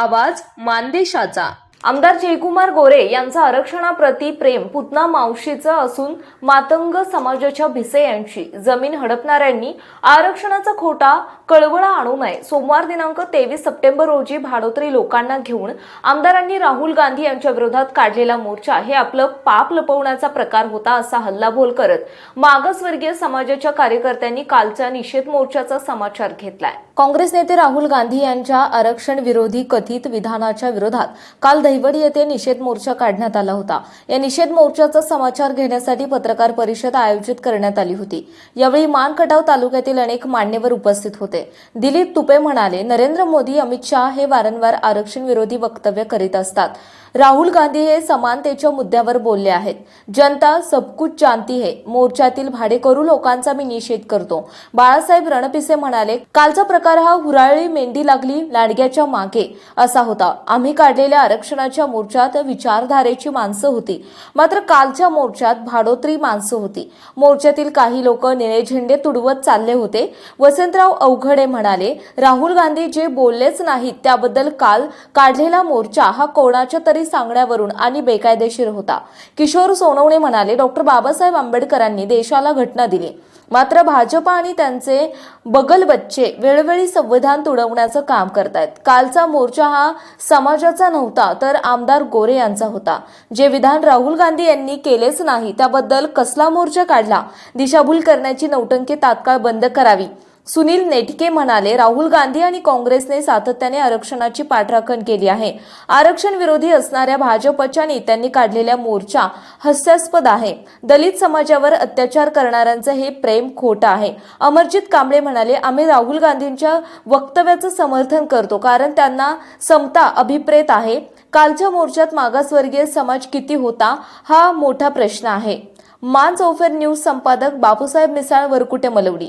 आवाज मानदेशाचा. आमदार जयकुमार गोरे यांचं आरक्षणाप्रती प्रेम पुतना मावशीचं असून मातंग समाजाच्या भिसे यांची. जमीन हडपणाऱ्यांनी आरक्षणाचा खोटा कळवळा आणू नये. सोमवार दिनांक तेवीस सप्टेंबर रोजी भाडोत्री लोकांना घेऊन आमदारांनी राहुल गांधी यांच्या विरोधात काढलेला मोर्चा हे आपलं पाप लपवण्याचा प्रकार होता असा हल्लाबोल करत मागासवर्गीय समाजाच्या कार्यकर्त्यांनी कालच्या निषेध मोर्चाचा समाचार घेतलाय. काँग्रेस नेते राहुल गांधी यांच्या आरक्षण विरोधी कथित विधानाच्या विरोधात काल दहिवडी येथे निषेध मोर्चा काढण्यात आला होता. या निषेध मोर्चाचा समाचार घेण्यासाठी पत्रकार परिषद आयोजित करण्यात आली होती. यावेळी मानखटाव तालुक्यातील अनेक मान्यवर उपस्थित होते. दिलीप तुपे म्हणाले नरेंद्र मोदी अमित शहा हे वारंवार आरक्षण विरोधी वक्तव्य करीत असतात. राहुल गांधी हे समानतेच्या मुद्द्यावर बोलले आहेत. जनता सबकुच जानती है. मोर्चातील भाडेकरू लोकांचा मी निषेध करतो. बाळासाहेब रणपिसे म्हणाले कालचा प्रकार हा हुराळी मेंढी लागली लांडग्याच्या मागे. असा होता. आम्ही काढलेल्या आंदोलनाच्या मोर्चात विचारधारेची माणसं होती. मात्र कालच्या मोर्चात भाडोत्री माणसं होती. मोर्चातील काही लोक निळे झेंडे तुडवत चालले होते. वसंतराव अवघडे म्हणाले राहुल गांधी जे बोललेच नाहीत त्याबद्दल काल काढलेला मोर्चा हा कोणाच्या तरी सांगण्यावरून आणि बेकायदेशीर होता. किशोर सोनवणे म्हणाले डॉक्टर बाबासाहेब आंबेडकरांनी देशाला घटना दिली. मात्र भाजपा आणि त्यांचे बगल बच्चे वेळोवेळी संविधान तुडवण्याचं काम करतायत. कालचा मोर्चा हा समाजाचा नव्हता तर आमदार गोरे यांचा होता. जे विधान राहुल गांधी यांनी केलेच नाही त्याबद्दल कसला मोर्चा काढला? दिशाभूल करण्याची नौटंकी तात्काळ बंद करावी. सुनील नेटके म्हणाले राहुल गांधी आणि काँग्रेसने सातत्याने आरक्षणाची पाठराखण केली आहे. आरक्षण विरोधी असणाऱ्या भाजपच्या नेत्यांनी काढलेल्या मोर्चा हास्यास्पद आहे. दलित समाजावर अत्याचार करणाऱ्यांचं हे प्रेम खोटं आहे. अमरजित कांबळे म्हणाले आम्ही राहुल गांधींच्या वक्तव्याचं समर्थन करतो कारण त्यांना समता अभिप्रेत आहे. कालच्या मोर्चात मागासवर्गीय समाज किती होता हा मोठा प्रश्न आहे. मान चौफेर न्यूज संपादक बापूसाहेब मिसाळ वरकुटे मलवडी.